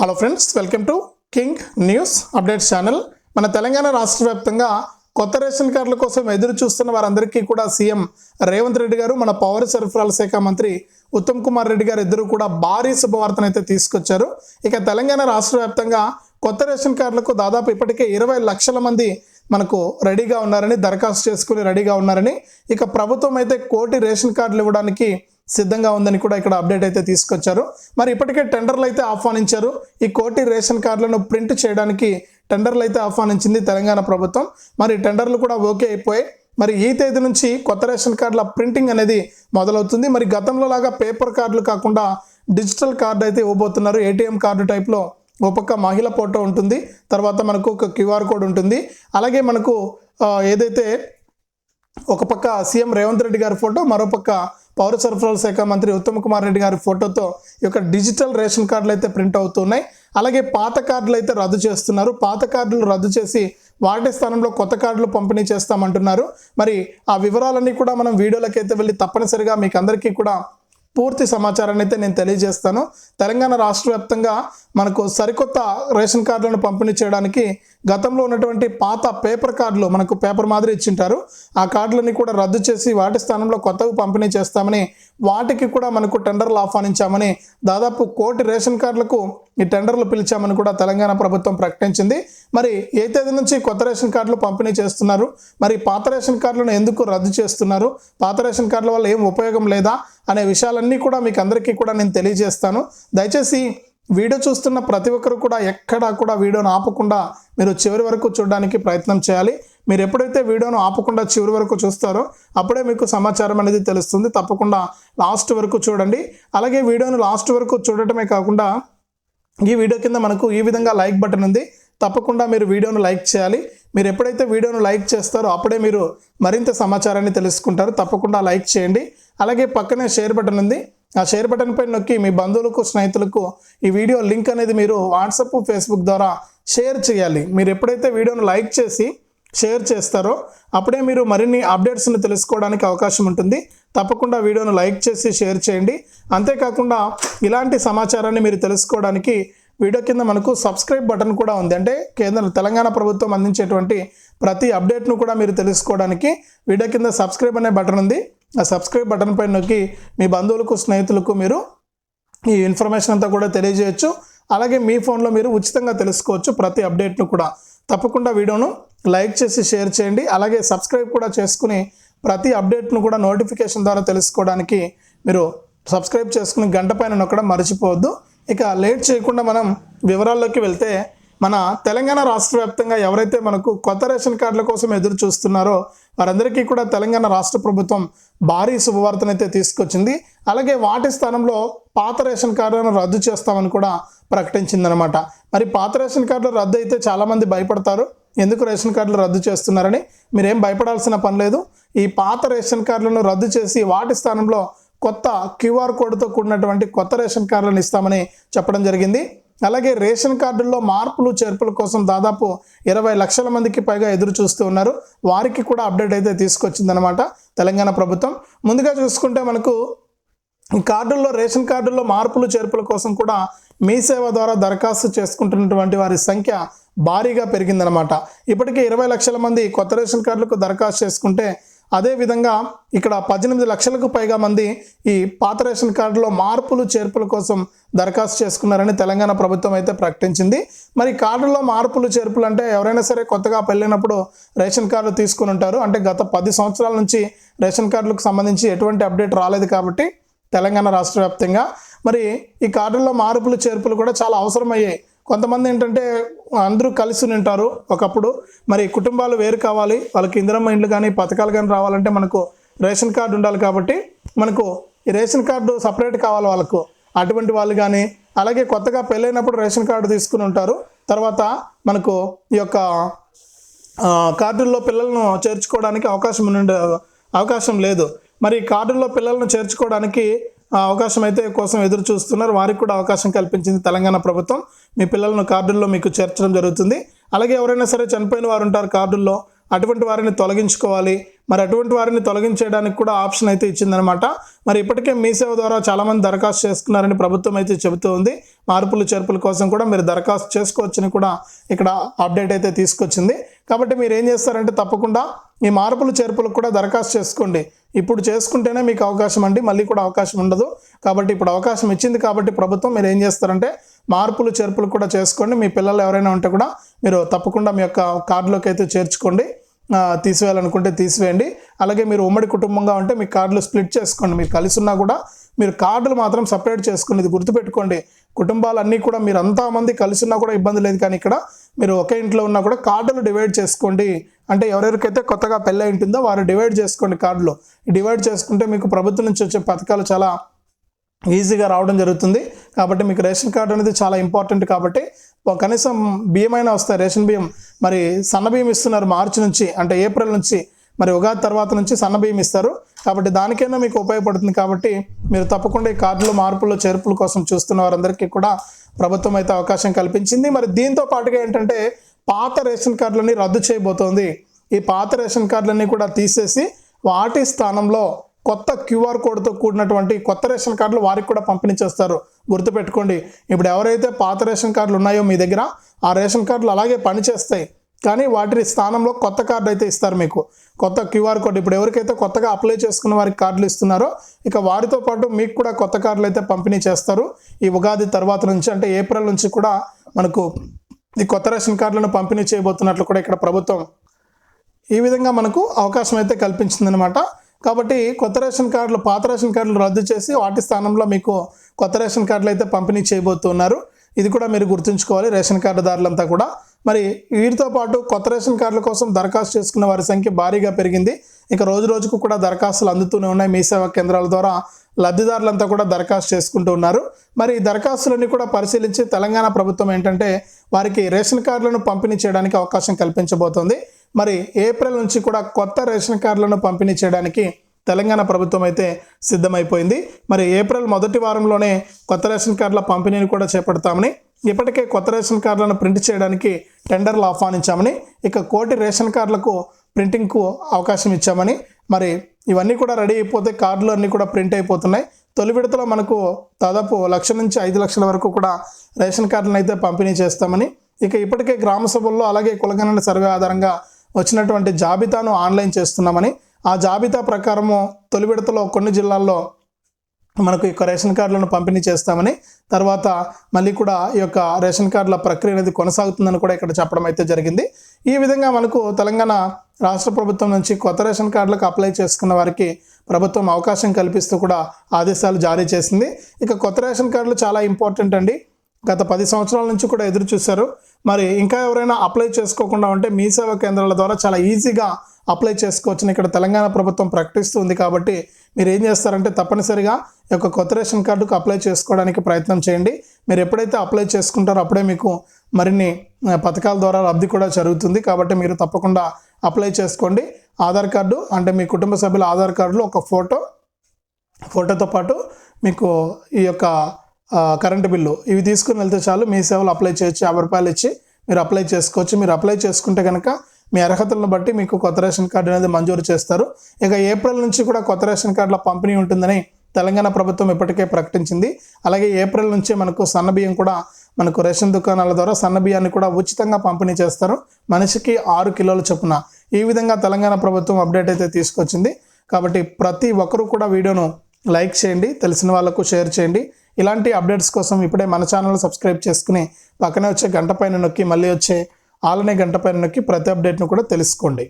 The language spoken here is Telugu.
Hello friends welcome to king news updates channel మన తెలంగాణ రాష్ట్ర వ్యాప్తంగా కొత్త రేషన్ కార్డుల కోసం ఎదురు చూస్తున్న వారందరికీ కూడా సీఎం రేవంత్ రెడ్డి గారు మన పౌర సరఫరాల శాఖ మంత్రి ఉత్తమ్ కుమార్ రెడ్డి గారు ఇద్దరు కూడా భారీ శుభవార్తను అయితే తీసుకొచ్చారు. ఇక తెలంగాణ రాష్ట్ర వ్యాప్తంగా కొత్త రేషన్ కార్డులకు దాదాపు ఇప్పటికే ఇరవై లక్షల మంది మనకు రెడీగా ఉన్నారని దరఖాస్తు చేసుకుని రెడీగా ఉన్నారని ఇక ప్రభుత్వం అయితే కోటి రేషన్ కార్డులు ఇవ్వడానికి సిద్ధంగా ఉందని కూడా ఇక్కడ అప్డేట్ అయితే తీసుకొచ్చారు. మరి ఇప్పటికే టెండర్లు అయితే ఆహ్వానించారు. ఈ కోటి రేషన్ కార్డులను ప్రింట్ చేయడానికి టెండర్లు అయితే ఆహ్వానించింది తెలంగాణ ప్రభుత్వం. మరి టెండర్లు కూడా ఓకే అయిపోయాయి. మరి ఈ తేదీ నుంచి కొత్త రేషన్ కార్డుల ప్రింటింగ్ అనేది మొదలవుతుంది. మరి గతంలో లాగా పేపర్ కార్డులు కాకుండా డిజిటల్ కార్డు అయితే ఇవ్వబోతున్నారు. ఏటీఎం కార్డు టైప్లో ఒక పక్క మహిళ ఫోటో ఉంటుంది. తర్వాత మనకు ఒక క్యూఆర్ కోడ్ ఉంటుంది. అలాగే మనకు ఏదైతే ఒక పక్క సీఎం రేవంత్ రెడ్డి గారి ఫోటో మరోపక్క పౌర సరఫరాల శాఖ మంత్రి ఉత్తమ్ కుమార్ రెడ్డి గారి ఫోటోతో ఈ యొక్క డిజిటల్ రేషన్ కార్డులు అయితే ప్రింట్ అవుతున్నాయి. అలాగే పాత కార్డులు అయితే రద్దు చేస్తున్నారు. పాత కార్డులు రద్దు చేసి వాటి స్థానంలో కొత్త కార్డులు పంపిణీ చేస్తామంటున్నారు. మరి ఆ వివరాలన్నీ కూడా మనం వీడియోలకైతే వెళ్ళి తప్పనిసరిగా మీకు అందరికీ కూడా పూర్తి సమాచారాన్ని అయితే నేను తెలియజేస్తాను. తెలంగాణ రాష్ట్ర వ్యాప్తంగా మనకు సరికొత్త రేషన్ కార్డులను పంపిణీ చేయడానికి గతంలో ఉన్నటువంటి పాత పేపర్ కార్డులు మనకు పేపర్ మాదిరి ఇచ్చింటారు. ఆ కార్డులని కూడా రద్దు చేసి వాటి స్థానంలో కొత్తగా పంపిణీ చేస్తామని వాటికి కూడా మనకు టెండర్లు ఆహ్వానించామని దాదాపు కోటి రేషన్ కార్డులకు ఈ టెండర్లు పిలిచామని కూడా తెలంగాణ ప్రభుత్వం ప్రకటించింది. మరి ఏ తేదీ నుంచి కొత్త రేషన్ కార్డులు పంపిణీ చేస్తున్నారు? మరి పాత రేషన్ కార్డులను ఎందుకు రద్దు చేస్తున్నారు? పాత రేషన్ కార్డుల వల్ల ఏం ఉపయోగం లేదా? అనే విషయాలన్నీ కూడా మీకు అందరికీ కూడా నేను తెలియజేస్తాను. దయచేసి వీడియో చూస్తున్న ప్రతి ఒక్కరు కూడా ఎక్కడా కూడా వీడియోను ఆపకుండా మీరు చివరి వరకు చూడడానికి ప్రయత్నం చేయాలి. మీరు ఎప్పుడైతే వీడియోను ఆపకుండా చివరి వరకు చూస్తారో అప్పుడే మీకు సమాచారం అనేది తెలుస్తుంది. తప్పకుండా లాస్ట్ వరకు చూడండి. అలాగే వీడియోను లాస్ట్ వరకు చూడటమే కాకుండా ఈ వీడియో కింద మనకు ఈ విధంగా లైక్ బటన్ ఉంది. తప్పకుండా మీరు వీడియోను లైక్ చేయాలి. మీరు ఎప్పుడైతే వీడియోను లైక్ చేస్తారో అప్పుడే మీరు మరింత సమాచారాన్ని తెలుసుకుంటారు. తప్పకుండా లైక్ చేయండి. అలాగే పక్కనే షేర్ బటన్ ఉంది. ఆ షేర్ బటన్ పై నొక్కి మీ బంధువులకు స్నేహితులకు ఈ వీడియో లింక్ అనేది మీరు వాట్సాప్ ఫేస్బుక్ ద్వారా షేర్ చేయాలి. మీరు ఎప్పుడైతే వీడియోను లైక్ చేసి షేర్ చేస్తారో అప్పుడే మీరు మరిన్ని అప్డేట్స్ని తెలుసుకోవడానికి అవకాశం ఉంటుంది. తప్పకుండా వీడియోను లైక్ చేసి షేర్ చేయండి. అంతేకాకుండా ఇలాంటి సమాచారాన్ని మీరు తెలుసుకోవడానికి వీడియో కింద మనకు సబ్స్క్రైబ్ బటన్ కూడా ఉంది. అంటే కేంద్ర తెలంగాణ ప్రభుత్వం అందించేటువంటి ప్రతి అప్డేట్ను కూడా మీరు తెలుసుకోవడానికి వీడియో కింద సబ్స్క్రైబ్ అనే బటన్ ఉంది. ఆ సబ్స్క్రైబ్ బటన్ పైన నొక్కి మీ బంధువులకు స్నేహితులకు మీరు ఈ ఇన్ఫర్మేషన్ అంతా కూడా తెలియజేయచ్చు. అలాగే మీ ఫోన్లో మీరు ఉచితంగా తెలుసుకోవచ్చు ప్రతి అప్డేట్ను కూడా. తప్పకుండా వీడియోను లైక్ చేసి షేర్ చేయండి. అలాగే సబ్స్క్రైబ్ కూడా చేసుకుని ప్రతి అప్డేట్ను కూడా నోటిఫికేషన్ ద్వారా తెలుసుకోవడానికి మీరు సబ్స్క్రైబ్ చేసుకుని గంట పైన నొక్కడం మర్చిపోవద్దు. ఇక లేట్ చేయకుండా మనం వివరాల్లోకి వెళ్తే మన తెలంగాణ రాష్ట్ర వ్యాప్తంగా ఎవరైతే మనకు కొత్త రేషన్ కార్డుల కోసం ఎదురు చూస్తున్నారో వారందరికీ కూడా తెలంగాణ రాష్ట్ర ప్రభుత్వం భారీ శుభవార్తనైతే తీసుకొచ్చింది. అలాగే వాటి స్థానంలో పాత రేషన్ కార్డులను రద్దు చేస్తామని కూడా ప్రకటించిందనమాట మరి పాత రేషన్ కార్డులు రద్దు అయితే చాలామంది భయపడతారు. ఎందుకు రేషన్ కార్డులు రద్దు చేస్తున్నారని మీరేం భయపడాల్సిన పని లేదు. ఈ పాత రేషన్ కార్డులను రద్దు చేసి వాటి స్థానంలో కొత్త క్యూఆర్ కోడ్తో కూడినటువంటి కొత్త రేషన్ కార్డులను ఇస్తామని చెప్పడం జరిగింది. అలాగే రేషన్ కార్డుల్లో మార్పులు చేర్పుల కోసం దాదాపు ఇరవై లక్షల మందికి పైగా ఎదురు చూస్తూ ఉన్నారు. వారికి కూడా అప్డేట్ అయితే తీసుకొచ్చిందనమాట తెలంగాణ ప్రభుత్వం. ముందుగా చూసుకుంటే మనకు కార్డుల్లో రేషన్ కార్డుల్లో మార్పులు చేర్పుల కోసం కూడా మీ సేవ ద్వారా దరఖాస్తు చేసుకుంటున్నటువంటి వారి సంఖ్య భారీగా పెరిగిందనమాట ఇప్పటికే ఇరవై లక్షల మంది కొత్త రేషన్ కార్డులకు దరఖాస్తు చేసుకుంటే అదేవిధంగా ఇక్కడ పద్దెనిమిది లక్షలకు పైగా మంది ఈ పాత రేషన్ కార్డులో మార్పులు చేర్పుల కోసం దరఖాస్తు చేసుకున్నారని తెలంగాణ ప్రభుత్వం అయితే ప్రకటించింది. మరి కార్డులో మార్పులు చేర్పులు అంటే ఎవరైనా సరే కొత్తగా పెళ్ళినప్పుడు రేషన్ కార్డు తీసుకుని ఉంటారు. అంటే గత పది సంవత్సరాల నుంచి రేషన్ కార్డులకు సంబంధించి ఎటువంటి అప్డేట్ రాలేదు కాబట్టి తెలంగాణ రాష్ట్ర వ్యాప్తంగా. మరి ఈ కార్డుల్లో మార్పులు చేర్పులు కూడా చాలా అవసరమయ్యాయి. కొంతమంది ఏంటంటే అందరూ కలిసి ఉంటారు ఒకప్పుడు. మరి కుటుంబాలు వేరు కావాలి. వాళ్ళకి ఇందిరమ్మ ఇండ్లు కానీ పథకాలు కానీ రావాలంటే మనకు రేషన్ కార్డు ఉండాలి కాబట్టి మనకు ఈ రేషన్ కార్డు సపరేట్ కావాలి వాళ్ళకు. అటువంటి వాళ్ళు కానీ అలాగే కొత్తగా పెళ్ళైనప్పుడు రేషన్ కార్డు తీసుకుని ఉంటారు. తర్వాత మనకు ఈ యొక్క కార్డుల్లో పిల్లలను చేర్చుకోవడానికి అవకాశం ఉండే అవకాశం లేదు. మరి కార్డుల్లో పిల్లలను చేర్చుకోవడానికి అవకాశం అయితే కోసం ఎదురు చూస్తున్నారు. వారికి కూడా అవకాశం కల్పించింది తెలంగాణ ప్రభుత్వం. మీ పిల్లలను కార్డుల్లో మీకు చేర్చడం జరుగుతుంది. అలాగే ఎవరైనా సరే చనిపోయిన వారు ఉంటారు కార్డుల్లో. అటువంటి వారిని తొలగించుకోవాలి. మరి అటువంటి వారిని తొలగించేయడానికి కూడా ఆప్షన్ అయితే ఇచ్చిందనమాట మరి ఇప్పటికే మీ సేవ ద్వారా చాలామంది దరఖాస్తు చేసుకున్నారని ప్రభుత్వం అయితే చెబుతూ ఉంది. మార్పులు చేర్పుల కోసం కూడా మీరు దరఖాస్తు చేసుకోవచ్చని కూడా ఇక్కడ అప్డేట్ అయితే తీసుకొచ్చింది. కాబట్టి మీరు ఏం చేస్తారంటే తప్పకుండా ఈ మార్పులు చేర్పులకు కూడా దరఖాస్తు చేసుకోండి. ఇప్పుడు చేసుకుంటేనే మీకు అవకాశం అండి. మళ్ళీ కూడా అవకాశం ఉండదు. కాబట్టి ఇప్పుడు అవకాశం ఇచ్చింది కాబట్టి ప్రభుత్వం మీరు ఏం చేస్తారంటే మార్పులు చేర్పులు కూడా చేసుకోండి. మీ పిల్లలు ఎవరైనా ఉంటే కూడా మీరు తప్పకుండా మీ యొక్క కార్డులోకి అయితే చేర్చుకోండి. తీసివేయాలనుకుంటే తీసివేయండి. అలాగే మీరు ఉమ్మడి కుటుంబంగా ఉంటే మీ కార్డులు స్ప్లిట్ చేసుకోండి. మీరు కలిసి ఉన్నా కూడా మీరు కార్డులు మాత్రం సపరేట్ చేసుకోండి ఇది గుర్తుపెట్టుకోండి. కుటుంబాలన్నీ కూడా మీరు అంతా మంది కలిసి ఉన్నా కూడా ఇబ్బంది లేదు కానీ ఇక్కడ మీరు ఒకే ఇంట్లో ఉన్నా కూడా కార్డులు డివైడ్ చేసుకోండి. అంటే ఎవరెవరికైతే కొత్తగా పెళ్ళి ఉంటుందో వారు డివైడ్ చేసుకోండి కార్డులు. డివైడ్ చేసుకుంటే మీకు ప్రభుత్వం నుంచి వచ్చే పథకాలు చాలా ఈజీగా రావడం జరుగుతుంది. కాబట్టి మీకు రేషన్ కార్డు అనేది చాలా ఇంపార్టెంట్ కాబట్టి కనీసం బియ్యం అయినా వస్తాయి రేషన్ బియ్యం మరి సన్న బియ్యం ఇస్తున్నారు మార్చి నుంచి అంటే ఏప్రిల్ నుంచి మరి ఉగాది తర్వాత నుంచి సన్న బియ్యం ఇస్తారు. కాబట్టి దానికైనా మీకు ఉపయోగపడుతుంది కాబట్టి మీరు తప్పకుండా ఈ కార్డులో మార్పులు చేర్పుల కోసం చూస్తున్న వారందరికీ కూడా ప్రభుత్వం అయితే అవకాశం కల్పించింది. మరి దీంతో పాటుగా ఏంటంటే పాత రేషన్ కార్డులని రద్దు చేయబోతోంది. ఈ పాత రేషన్ కార్డులన్నీ కూడా తీసేసి వాటి స్థానంలో కొత్త క్యూఆర్ కోడ్తో కూడినటువంటి కొత్త రేషన్ కార్డులు వారికి కూడా పంపిణీ చేస్తారు గుర్తుపెట్టుకోండి. ఇప్పుడు ఎవరైతే పాత రేషన్ కార్డులు ఉన్నాయో మీ దగ్గర ఆ రేషన్ కార్డులు అలాగే పనిచేస్తాయి. కానీ వాటి స్థానంలో కొత్త కార్డు అయితే ఇస్తారు మీకు. కొత్త క్యూఆర్ కోడ్ ఇప్పుడు ఎవరికైతే కొత్తగా అప్లై చేసుకున్న వారికి కార్డులు ఇస్తున్నారో ఇక వారితో పాటు మీకు కూడా కొత్త కార్డులు అయితే పంపిణీ చేస్తారు. ఈ ఉగాది తర్వాత నుంచి అంటే ఏప్రిల్ నుంచి కూడా మనకు ఈ కొత్త రేషన్ కార్డులను పంపిణీ చేయబోతున్నట్లు కూడా ఇక్కడ ప్రభుత్వం ఈ విధంగా మనకు అవకాశం అయితే కల్పించిందనమాట కాబట్టి కొత్త రేషన్ కార్డులు పాత రేషన్ కార్డులు రద్దు చేసి వాటి స్థానంలో మీకు కొత్త రేషన్ కార్డులు అయితే పంపిణీ చేయబోతున్నారు. ఇది కూడా మీరు గుర్తుంచుకోవాలి రేషన్ కార్డుదారులంతా కూడా. మరి వీటితో పాటు కొత్త రేషన్ కార్డుల కోసం దరఖాస్తు చేసుకున్న వారి సంఖ్య భారీగా పెరిగింది. ఇక రోజు రోజుకు కూడా దరఖాస్తులు అందుతూనే ఉన్నాయి. మీ సేవా కేంద్రాల ద్వారా లబ్ధిదారులంతా కూడా దరఖాస్తు చేసుకుంటూ ఉన్నారు. మరి ఈ దరఖాస్తులన్నీ కూడా పరిశీలించి తెలంగాణ ప్రభుత్వం ఏంటంటే వారికి రేషన్ కార్డులను పంపిణీ చేయడానికి అవకాశం కల్పించబోతోంది. మరి ఏప్రిల్ నుంచి కూడా కొత్త రేషన్ కార్డులను పంపిణీ చేయడానికి తెలంగాణ ప్రభుత్వం అయితే సిద్ధమైపోయింది. మరి ఏప్రిల్ మొదటి వారంలోనే కొత్త రేషన్ కార్డుల పంపిణీని కూడా చేపడతామని ఇప్పటికే కొత్త రేషన్ కార్డులను ప్రింట్ చేయడానికి టెండర్లు ఆహ్వానించామని ఇక కోటి రేషన్ కార్డులకు ప్రింటింగ్కు అవకాశం ఇచ్చామని మరి ఇవన్నీ కూడా రెడీ అయిపోతే కార్డులు అన్నీ కూడా ప్రింట్ అయిపోతున్నాయి. తొలి విడతలో మనకు దాదాపు లక్ష నుంచి ఐదు లక్షల వరకు కూడా రేషన్ కార్డులను అయితే పంపిణీ చేస్తామని ఇక ఇప్పటికే గ్రామ సభల్లో అలాగే కులగణన సర్వే ఆధారంగా వచ్చినటువంటి జాబితాను ఆన్లైన్ చేస్తున్నామని ఆ జాబితా ప్రకారము తొలి విడతలో కొన్ని జిల్లాల్లో మనకు ఈ యొక్క రేషన్ కార్డులను పంపిణీ చేస్తామని తర్వాత మళ్ళీ కూడా ఈ యొక్క రేషన్ కార్డుల ప్రక్రియ అనేది కొనసాగుతుందని కూడా ఇక్కడ చెప్పడం అయితే జరిగింది. ఈ విధంగా మనకు తెలంగాణ రాష్ట్ర ప్రభుత్వం నుంచి కొత్త రేషన్ కార్డులకు అప్లై చేసుకున్న వారికి ప్రభుత్వం అవకాశం కల్పిస్తూ కూడా ఆదేశాలు జారీ చేసింది. ఇక కొత్త రేషన్ కార్డులు చాలా ఇంపార్టెంట్ అండి. గత పది సంవత్సరాల నుంచి కూడా ఎదురు చూశారు. మరి ఇంకా ఎవరైనా అప్లై చేసుకోకుండా ఉంటే మీ సేవా కేంద్రాల ద్వారా చాలా ఈజీగా అప్లై చేసుకోవచ్చని ఇక్కడ తెలంగాణ ప్రభుత్వం ప్రకటిస్తుంది కాబట్టి మీరు ఏం చేస్తారంటే తప్పనిసరిగా ఈ యొక్క కొత్త రేషన్ కార్డుకు అప్లై చేసుకోవడానికి ప్రయత్నం చేయండి. మీరు ఎప్పుడైతే అప్లై చేసుకుంటారో అప్పుడే మీకు మరిన్ని పథకాల ద్వారా లబ్ధి కూడా జరుగుతుంది. కాబట్టి మీరు తప్పకుండా అప్లై చేసుకోండి. ఆధార్ కార్డు అంటే మీ కుటుంబ సభ్యుల ఆధార్ కార్డులో ఒక ఫోటో ఫోటోతో పాటు మీకు ఈ యొక్క కరెంటు బిల్లు. ఇవి తీసుకుని వెళ్తే చాలు మీ సేవలు అప్లై చేయొచ్చు. యాభై రూపాయలు ఇచ్చి మీరు అప్లై చేసుకోవచ్చు. మీరు అప్లై చేసుకుంటే కనుక మీ అర్హతలను బట్టి మీకు కొత్త రేషన్ కార్డు అనేది మంజూరు చేస్తారు. ఇక ఏప్రిల్ నుంచి కూడా కొత్త రేషన్ కార్డుల పంపిణీ ఉంటుందని తెలంగాణ ప్రభుత్వం ఇప్పటికే ప్రకటించింది. అలాగే ఏప్రిల్ నుంచి మనకు సన్న బియ్యం కూడా మనకు రేషన్ దుకాణాల ద్వారా సన్న బియ్యాన్ని కూడా ఉచితంగా పంపిణీ చేస్తారు. మనిషికి ఆరు కిలోల చొప్పున. ఈ విధంగా తెలంగాణ ప్రభుత్వం అప్డేట్ అయితే తీసుకొచ్చింది. కాబట్టి ప్రతి ఒక్కరూ కూడా వీడియోను లైక్ చేయండి. తెలిసిన వాళ్ళకు షేర్ చేయండి. ఇలాంటి అప్డేట్స్ కోసం ఇప్పుడే మన ఛానల్ సబ్స్క్రైబ్ చేసుకుని పక్కనే వచ్చే గంట పైన నొక్కి మళ్ళీ వచ్చే ఆలనే గంట పైన నొక్కి ప్రతి అప్డేట్ను కూడా తెలుసుకోండి.